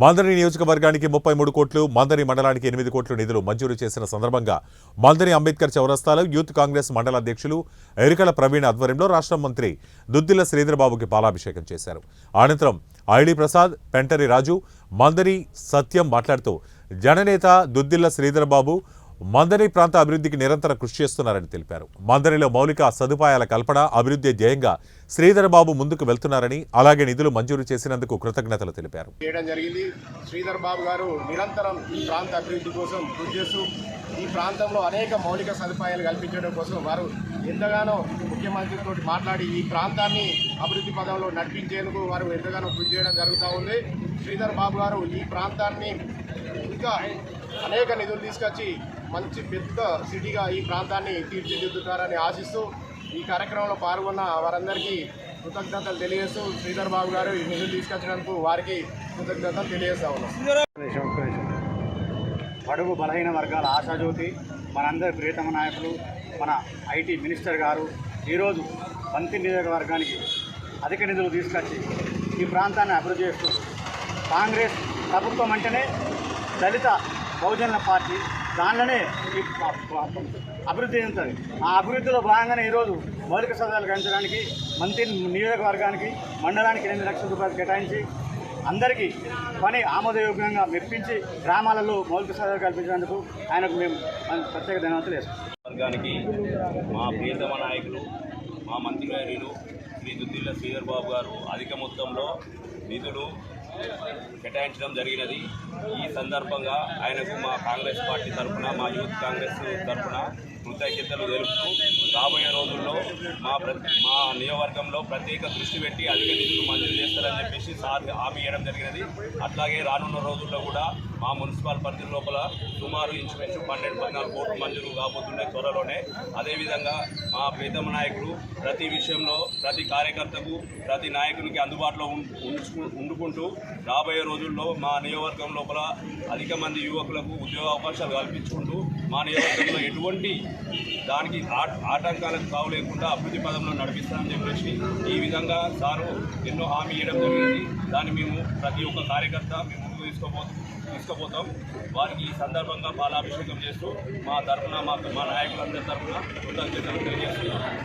మందరి నియోజకవర్గానికి ముప్పై మూడు కోట్లు మందరి మండలానికి ఎనిమిది కోట్లు నిధులు మంజూరు చేసిన సందర్భంగా మందరి అంబేద్కర్ చౌరస్తాలో యూత్ కాంగ్రెస్ మండల అధ్యక్షులు ఎరుకల ప్రవీణ్ ఆధ్వర్యంలో రాష్ట్ర మంత్రి దుద్దిల్ల శ్రీధరబాబుకి పాలాభిషేకం చేశారు. అనంతరం ఐడి ప్రసాద్ పెంటరి రాజు మందరి సత్యం మాట్లాడుతూ జననేత దుద్దిల్ల శ్రీధరబాబు మందరి ప్రాంత అభివృద్ధికి నిరంతరం కృషి చేస్తున్నారని తెలిపారు. మందరిలో మౌలిక సదుపాయాల కల్పన అభివృద్ధి ధ్యేయంగా శ్రీధరబాబు ముందుకు వెళ్తున్నారని అలాగే నిధులు మంజూరు చేసినందుకు కృతజ్ఞతలు తెలిపారు. చేయడం జరిగింది. శ్రీధర్ బాబు గారు నిరంతరం ఈ ప్రాంత అభివృద్ధి కోసం కృషి చేస్తూ ఈ ప్రాంతంలో అనేక మౌలిక సదుపాయాలు కల్పించడం కోసం వారు ఎంతగానో ముఖ్యమంత్రితో మాట్లాడి ఈ ప్రాంతాన్ని అభివృద్ధి పదంలో నడిపించేందుకు వారు ఎంతగానో కృషి చేయడం జరుగుతూ ఉంది. శ్రీధర్ బాబు గారు ఈ ప్రాంతాన్ని ఇంకా అనేక నిధులు తీసుకొచ్చి మంచి పెద్ద సిటీగా ఈ ప్రాంతాన్ని తీర్చిదిద్దుతారని ఆశిస్తూ ఈ కార్యక్రమంలో పాల్గొన్న వారందరికీ కృతజ్ఞతలు తెలియజేస్తూ శ్రీధర్ బాబు గారు ఈ నిధులు తీసుకొచ్చినందుకు వారికి కృతజ్ఞతలు తెలియజేస్తా ఉన్నాం బడుగు బలహీన వర్గాల ఆశాజ్యోతి మనందరి ప్రియతమ నాయకులు మన ఐటీ మినిస్టర్ గారు ఈరోజు బంతి నియోజకవర్గానికి అధిక నిధులు తీసుకొచ్చి ఈ ప్రాంతాన్ని అభివృద్ధి చేస్తూ కాంగ్రెస్ ప్రభుత్వం అంటేనే దళిత బహుజనుల పార్టీ దానిలోనే అభివృద్ధి చెందుతుంది. ఆ అభివృద్ధిలో భాగంగానే ఈరోజు మౌలిక సదుపాయాలు పెంచడానికి మంత్రి నియోజకవర్గానికి మండలానికి ఎనిమిది లక్షల రూపాయలు కేటాయించి అందరికీ పని ఆమోదయోగ్యంగా మెప్పించి గ్రామాలలో మౌలిక సదుపాయాలు కల్పించినందుకు ఆయనకు మేము ప్రత్యేక ధన్యవాదాలు వేస్తాం వర్గానికి మా ప్రియతమ నాయకులు మా మంత్రివర్యులు శ్రీ దుద్దిల్ల శ్రీధర్ బాబు గారు అధిక మొత్తంలో నిధులు కేటాయించడం జరిగినది. ఈ సందర్భంగా ఆయనకు మా కాంగ్రెస్ పార్టీ తరఫున మా యూత్ కాంగ్రెస్ తరఫున కృతజ్ఞతలు తెలుపుతూ రాబోయే రోజుల్లో మా ప్ర మా నియోజకవర్గంలో ప్రత్యేక దృష్టి పెట్టి అధిక నిధులు మంజూరు చేస్తారని చెప్పేసి సార్ హామీ ఇవ్వడం జరిగినది. అట్లాగే రానున్న రోజుల్లో కూడా మా మున్సిపల్ పరిధి లోపల సుమారు ఇంచుమించు పన్నెండు పద్నాలుగు కోట్లు మంజూరు కాబోతున్నాయి త్వరలోనే. అదేవిధంగా మా ప్రీతమ నాయకుడు ప్రతి విషయంలో ప్రతి కార్యకర్తకు ప్రతి నాయకునికి అందుబాటులో ఉం- ఉంచుకు ఉండుకుంటూ రాబోయే రోజుల్లో మా నియోజకవర్గం లోపల అధిక మంది యువకులకు ఉద్యోగ అవకాశాలు కల్పించుకుంటూ మా నియోజకవర్గంలో ఎటువంటి దానికి ఆట ఆటంకాలకు కావు లేకుండా అభివృద్ధి పదంలో నడిపిస్తామని చెప్పేసి ఈ విధంగా సారు ఎన్నో హామీ ఇవ్వడం జరిగింది. దాన్ని మేము ప్రతి ఒక్క కార్యకర్త మేము ముందుకు తీసుకోబో తీసుకుపోతాం. వారికి ఈ సందర్భంగా పాలాభిషేకం చేస్తూ మా తరఫున మా మా నాయకులందరి తరఫున కృతజ్ఞతలు తెలియజేస్తున్నాం.